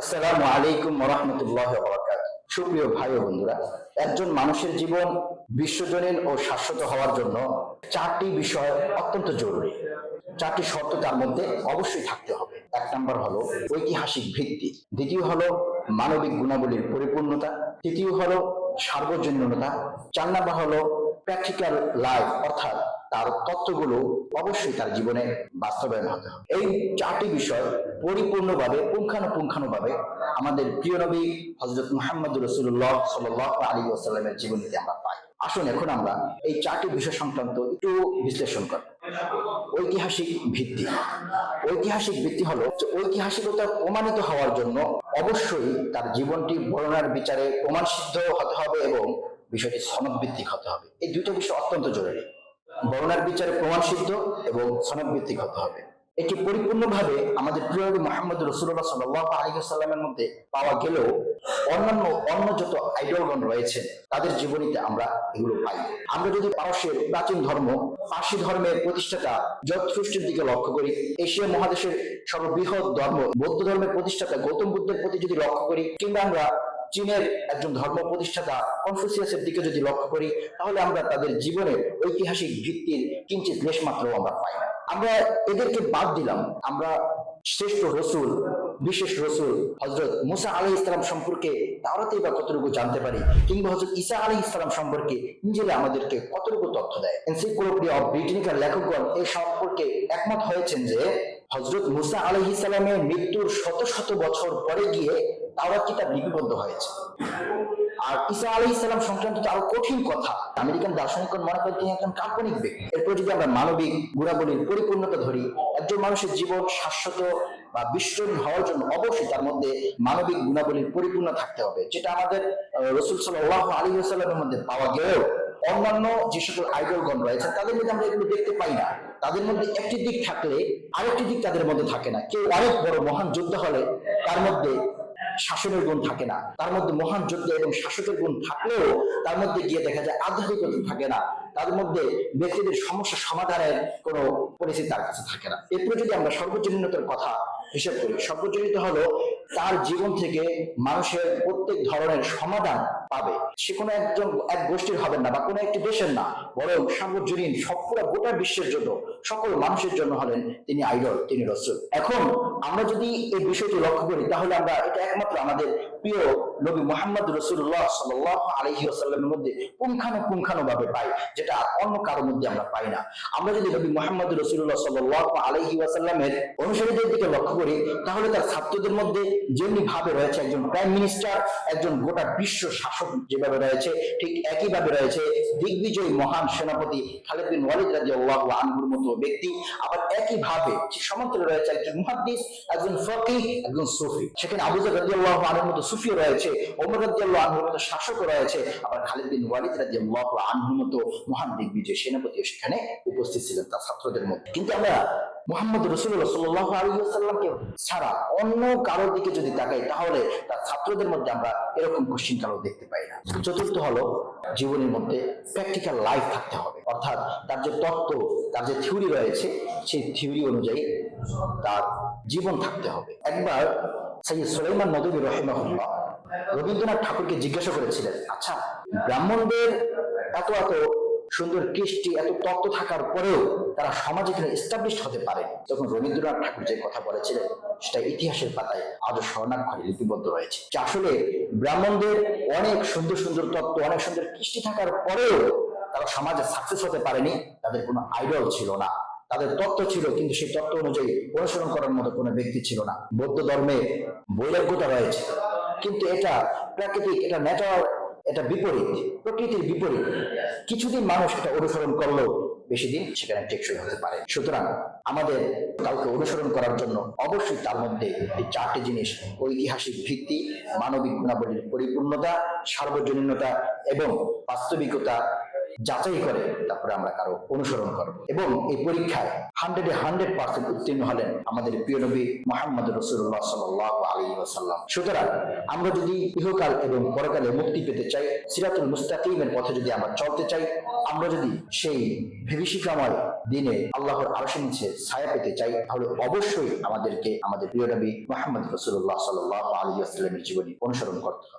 আসসালামু আলাইকুম রহমতুল্লাহ সুপ্রিয় ভাই ও বন্ধুরা, একজন মানুষের জীবন বিশ্বজনীন ও শাশ্বত হওয়ার জন্য চারটি বিষয় অত্যন্ত জরুরি। চারটি শর্ত তার মধ্যে অবশ্যই থাকতে হবে। এক নম্বর হলো ঐতিহাসিক ভিত্তি। দ্বিতীয় হলো মানবিক গুণাবলীর পরিপূর্ণতা। তৃতীয় হলো সার্বজনীনতা। চার নম্বর হলো প্র্যাকটিক্যাল লাইফ অর্থাৎ তার তত্ত্বগুলো অবশ্যই তার জীবনে বাস্তবায়ন হতে হবে। এই চারটি বিষয় পরিপূর্ণভাবে, পুঙ্খানুপুঙ্খানুভাবে আমাদের প্রিয় নবী হজরত মুহাম্মদ রসুল্লাহ সাল আলী ওসাল্লামের জীবনীতে আমরা পাই। আসুন এখন আমরা এই চারটি বিষয় সংক্রান্ত একটু বিশ্লেষণ করব ঐতিহাসিক ভিত্তি। ঐতিহাসিক ভিত্তি হলো ঐতিহাসিকতা প্রমাণিত হওয়ার জন্য অবশ্যই তার জীবনটি বর্ণনার বিচারে প্রমাণ সিদ্ধ হতে হবে এবং বিষয়টি সনদ ভিত্তিক হতে হবে। এই দুটো বিষয় অত্যন্ত জরুরি। বর্ণনার বিচারে প্রমাণ সিদ্ধ এবং সনদ ভিত্তিক হতে হবে। এটি পরিপূর্ণভাবে আমাদের প্রিয় মোহাম্মদ রসুল্লাহ সাল্লাহ আলহিসাল্লামের মধ্যে পাওয়া গেলেও অন্যান্য অন্য যত আইডলগণ রয়েছে তাদের জীবনীতে আমরা এগুলো পাই। আমরা যদি পারস্যের প্রাচীন ধর্ম পার্সি ধর্মের প্রতিষ্ঠাতা জগৎসৃষ্টির দিকে লক্ষ্য করি, এশিয়া মহাদেশের সর্ববৃহৎ ধর্ম, বৌদ্ধ ধর্মের প্রতিষ্ঠাতা গৌতম বুদ্ধের প্রতি যদি লক্ষ্য করি, কিংবা আমরা চীনের একজন ধর্ম প্রতিষ্ঠাতা কনফুসিয়াসের দিকে যদি লক্ষ্য করি, তাহলে আমরা তাদের জীবনের ঐতিহাসিক ভিত্তির কিঞ্চিত লেশ মাত্র আমরা পাই না। আমরা এদেরকে বাদ দিলাম। আমরা শ্রেষ্ঠ রসুল, বিশেষ রসুল হজরত মুসা আলী ইসলাম সম্পর্কে তাওরাতেই বা কতটুকু জানতে পারি, কিংবা হজরত ইসা আলী ইসলাম সম্পর্কে ইঞ্জিলে আমাদেরকে কতটুকু তথ্য দেয়? এনসাইক্লোপিডিয়া অফ ব্রিটেনিকার লেখকগণ এই সম্পর্কে একমত হয়েছেন যে হজরত মুসা আলী ইসলামের মৃত্যুর শত শত বছর পরে গিয়ে তাওরাত কিতাব লিপিবদ্ধ হয়েছে। আর ঈসা আলী ইসলাম সংক্রান্ত আরও কঠিন কথা। আমেরিকান দার্শনিকগণ মনে করেন তিনি একজন কাল্পনিক ব্যক্তি। এরপর যদি আমরা মানবিক গুণাবলীর পরিপূর্ণতা ধরি, একজন মানুষের জীবন শাশ্বত বা বিশ্বজনীন হওয়ার জন্য অবশ্যই তার মধ্যে মানবিক গুণাবলীর পরিপূর্ণ থাকতে হবে, যেটা আমাদের রসুল সাল্লাহ আলী সাল্লামের মধ্যে পাওয়া গেলেও অন্যান্য যে সকল আইডলগণ রয়েছে তাদের মধ্যে আমরা এগুলো দেখতে পাই না। তাদের মধ্যে একটি দিক থাকলে আরেকটি দিক তাদের মধ্যে থাকে না। কেউ অনেক বড় মহান যোদ্ধা হলে তার মধ্যে শাসনের গুণ থাকে না। তার মধ্যে মহান যোদ্ধা এবং শাসকের গুণ থাকলেও তার মধ্যে গিয়ে দেখা যায় আধ্যাত্মিকতা থাকে না। তার মধ্যে ব্যক্তিদের সমস্যা সমাধানের কোনো পরিস্থিতি তার কাছে থাকে না। এরপরে যদি আমরা সর্বজনীনতার কথা হিসেব করি সর্বজনীত হলো তার জীবন থেকে মানুষের প্রত্যেক ধরনের সমাধান পাবে। সে কোনো একজন, এক গোষ্ঠীর হবেন না বা কোনো একটি দেশের না, বরং সার্বজনীন পুরো গোটা বিশ্বের জন্য, সকল মানুষের জন্য হলেন তিনি আইডল, তিনি রসুল। এখন আমরা যদি এই বিষয়টি লক্ষ্য করি, তাহলে আমরা এটা একমাত্র আমাদের প্রিয় নবী মোহাম্মদ রসুল্লাহ সাল আলহি আসাল্লামের মধ্যে পুঙ্খানু ভাবে পাই, যেটা অন্য কারোর মধ্যে আমরা পাই না। আমরা যদি নবী মোহাম্মদ রসুল্লাহ সাল আলহি আসাল্লামের অনুসারীদের দিকে লক্ষ্য করি, তাহলে তার ছাত্রদের মধ্যে যেমনি ভাবে রয়েছে একজন প্রাইম মিনিস্টার, একজন গোটা বিশ্ব শাসক যেভাবে রয়েছে, ঠিক একইভাবে রয়েছে দিগ্বিজয়ী মহান সেনাপতি খালেদ বিন ওয়ালিদ রাজি আল্লাহ আনহুর মতো ব্যক্তি, আবার একইভাবে সমান্তরে রয়েছে একজন মুহাদ্দিস, একজন ফকিহ, একজন সুফি। সেখানে আবুজার রাজি আল্লাহ আনহুর মতো সুফিও রয়েছে ওমর রাজি আল্লাহ আনহুর মতো শাসকও রয়েছে। আবার খালিদ বিন ওয়ালিদ রাজি আল্লাহ আনহুর মতো মহান দিগ্বিজয় সেনাপতিও সেখানে উপস্থিত ছিলেন তার ছাত্রদের মধ্যে। কিন্তু আমরা মোহাম্মদ রসুল্লাহ সাল্লাহ আলহিহাল্লামকে ছাড়া অন্য কারোর দিকে যদি তাকাই, তাহলে তার ছাত্রদের মধ্যে আমরা এরকম কোশ্চিন কারও দেখতে পাই না। চতুর্থ হলো জীবনের মধ্যে প্র্যাকটিক্যাল লাইফ থাকতে হবে। অর্থাৎ তার যে তত্ত্ব, তার যে থিওরি রয়েছে, সেই থিওরি অনুযায়ী তার জীবন থাকতে হবে। একবার সৈয়দ সুলাইমান নদী রহিমাহুল্লাহ রবীন্দ্রনাথ ঠাকুরকে জিজ্ঞাসা করেছিলেন আচ্ছা ব্রাহ্মণদের এত এত সুন্দর কৃষ্টি, এত তত্ত্ব থাকার পরেও তারা সমাজে এখানে এস্টাবলিশ হতে পারে? তখন রবীন্দ্রনাথ ঠাকুর যে কথা বলেছিলেন, সেটা ইতিহাসের পাতায় আজও স্বর্ণাক্ষরে লিপিবদ্ধ রয়েছে। যে আসলে ব্রাহ্মণদের অনেক সুন্দর সুন্দর তত্ত্ব, অনেক সুন্দর কৃষ্টি থাকার পরেও তারা সমাজে সাকসেস হতে পারেনি, তাদের কোনো আইডল ছিল না। তাদের তত্ত্ব ছিল, কিন্তু সেই তত্ত্ব অনুযায়ী অনুসরণ করার মতো কোনো ব্যক্তি ছিল না। বৌদ্ধ ধর্মে বৈরাগ্যতা রয়েছে, কিন্তু এটা প্রাকৃতিক, এটা ন্যাচারাল এটা বিপরীত, প্রকৃতির বিপরীত। কিছুদিন মানুষ এটা অনুসরণ করলেও বেশি দিন সেখানে টেকসই হতে পারে। সুতরাং আমাদের কাউকে অনুসরণ করার জন্য অবশ্যই তার মধ্যে এই চারটি জিনিস, ঐতিহাসিক ভিত্তি, মানবিক গুণাবলীর পরিপূর্ণতা, সার্বজনীনতা এবং বাস্তবিকতা যাচাই করে তারপরে আমরা কারও অনুসরণ করব। এবং এই পরীক্ষায় হান্ড্রেডে হান্ড্রেড পার্সেন্ট উত্তীর্ণ হলেন আমাদের প্রিয় নবী মোহাম্মদ রসুল্লাহ সাল্লাহ আলী ওয়াসাল্লাম। সুতরাং আমরা যদি ইহকাল এবং পরকালে মুক্তি পেতে চাই, সিরাতুল মুস্তাকিমের পথে যদি আমরা চলতে চাই, আমরা যদি সেই ভীষিকাময় দিনে আল্লাহর আরশের নিচে ছায়া পেতে চাই, তাহলে অবশ্যই আমাদেরকে আমাদের প্রিয় নবী মোহাম্মদ রসুল্লাহ সাল্লাহ আলী আসলামের জীবনী অনুসরণ করতে হবে।